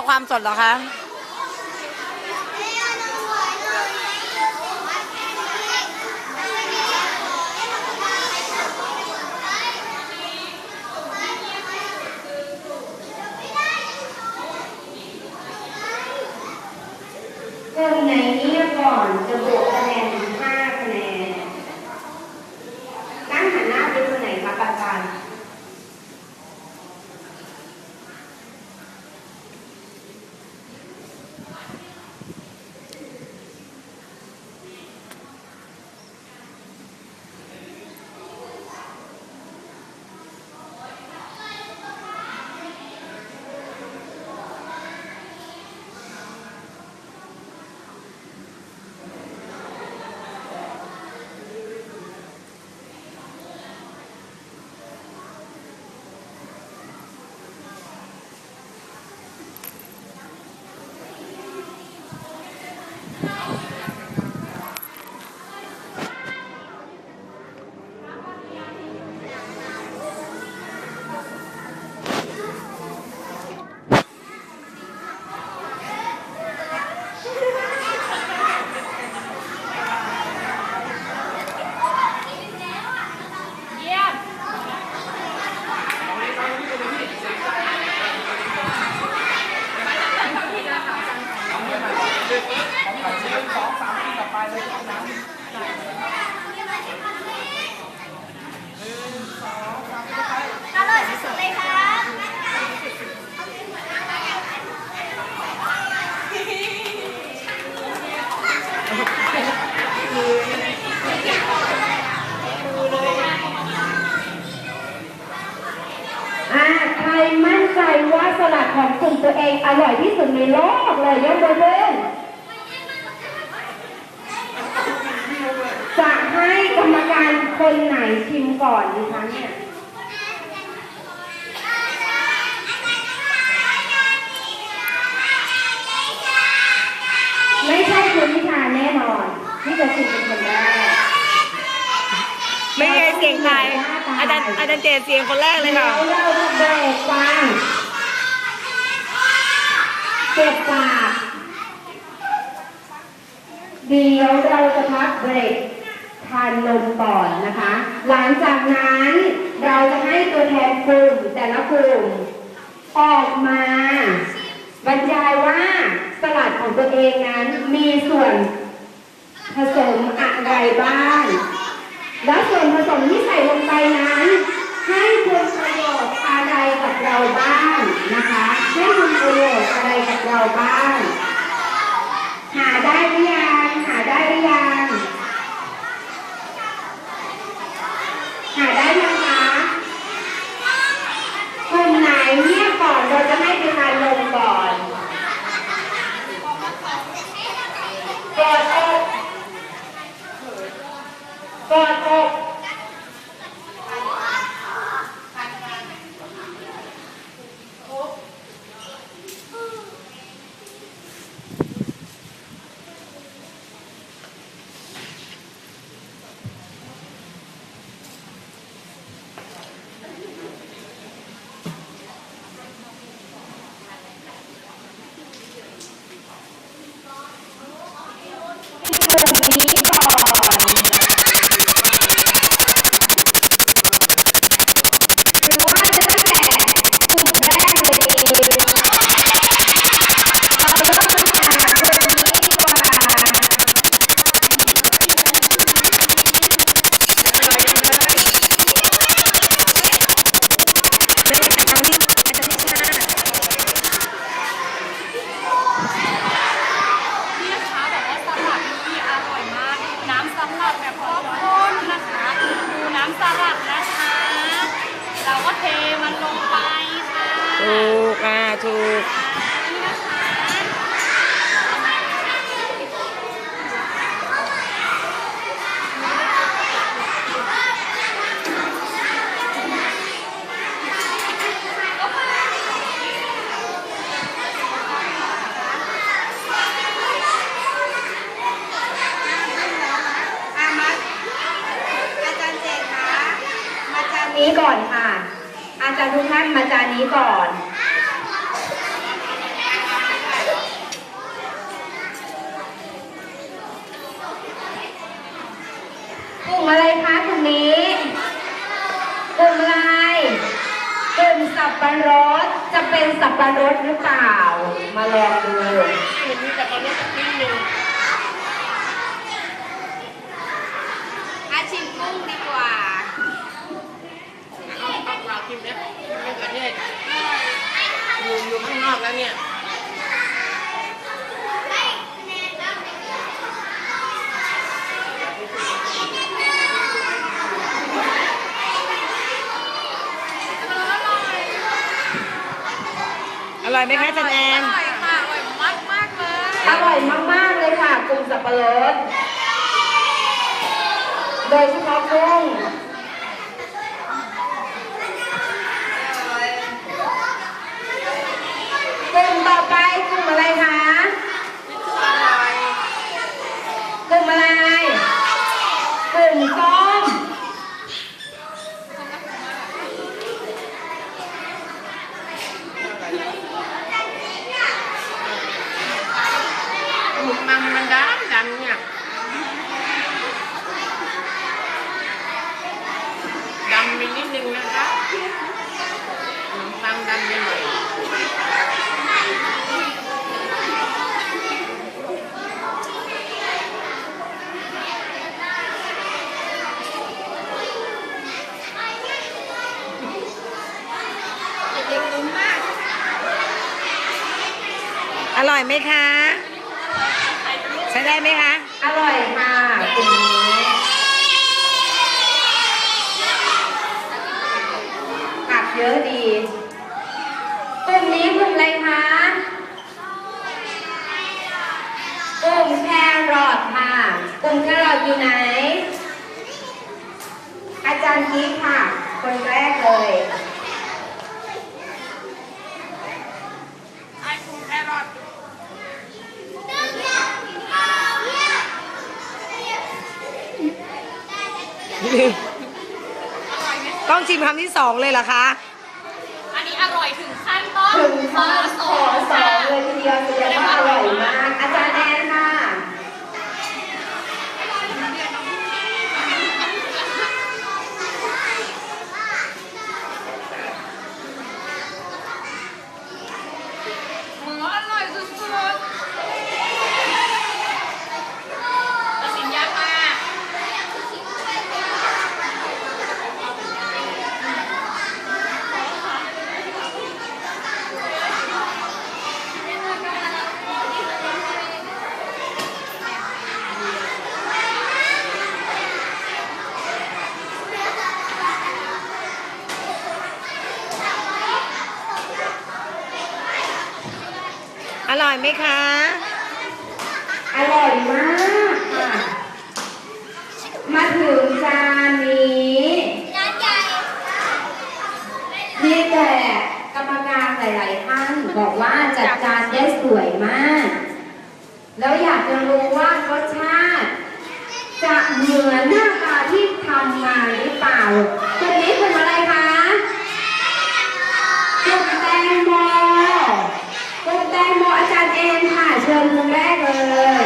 เอความสดเหรอคะ กลุ่มไหนเงียบก่อนจะบวกคะแนนถึงห้าคะแนน นั่งหันหน้าไปทางไหนคะปัจจัน อร่อยที่สุดเลยครับ อ่าใครมั่น ใจว่าสลัดของกลุ่มตัวเองอร่อยที่สุดในโลกเลยยกมือขึ้นจะให้กรรมการคนไหนชิมก่อนดีคะเนี่ยไม่ใช่คุณพิธาแน่นอนที่จะชิมเป็นคนแรกไม่มีใครเสียงใครอาจารย์อาจารย์เจเสียงคนแรกเลยค่ะเดี๋ยวเราจะเบรกฟังเก็บปากเดี๋ยวเราจะพัก เบรกทานนมก่อนนะคะ หลังจากนั้นเราจะให้ตัวแทนกลุ่มแต่ละกลุ่มออกมาบรรยายว่าสลัดของตัวเองนั้นมีส่วนผสมอะไรบ้าง และส่วนผสมที่ใส่ลงไปนั้น ให้คุณประโยชน์อะไรกับเราบ้างนะคะ ให้คุณประโยชน์อะไรกับเราบ้าง หาได้หรือยังหาได้ ถูก อ่า ถูก นี้ก่อนะคะาจารย์ทุกท่านมาจานนี้ก่อนกลุ่มอะไรคะกลุ่มนี้กลุ่มะไรกลุ่มสับปะรดจะเป็นสับปะรดหรือเปล่า มาลองดูกลุ่มสับปะรดกับ ข้างนอกแล้วเนี่ยอร่อยไหมคะจันแออนร่อยค่ะอร่อยมากมากๆเลย อร่อยมาก ๆ เลยค่ะกลุ่มสับปะรด โดยเฉพาะกุ้งกลุ่ม ต่อไปกลุ่มอะไรคะกลุ่มอะไรกลุ่มส้มหมึกมันมันดำดำเนี่ยดำไปนิดนึงนะคะขนมปังดำไปหน่อย อร่อยไหมคะ ใช้ได้ไหมคะ อร่อยค่ะกลุ่มนี้ผักเยอะดีกลุ่มนี้กลุ่มอะไรคะกลุ่มแครอทค่ะกลุ่มแครอทอยู่ไหน อาจารย์กิ๊กค่ะ คนแรกเลย ไอคุมแครอท ต้องชิมคำที่สองเลยเหรอคะ อันนี้อร่อยถึงขั้นต้องถึงขข้ออสสอองสองเลยทีเดียวแสดงว่าอร่อยมากอาจารย์แอนค่ะ หมูอร่อยสุดๆตัดสินยากมาก อ ร่อยไหมคะ อร่อยมากค่ะ มาถึงจานนี้มีแต่กรรมการหลายๆท่านบอกว่าจัดจานได้สวยมาก แล้วอยากจะรู้ว่ารสชาติ จะเหมือนหน้าตาที่ทำมาหรือเปล่า ชิ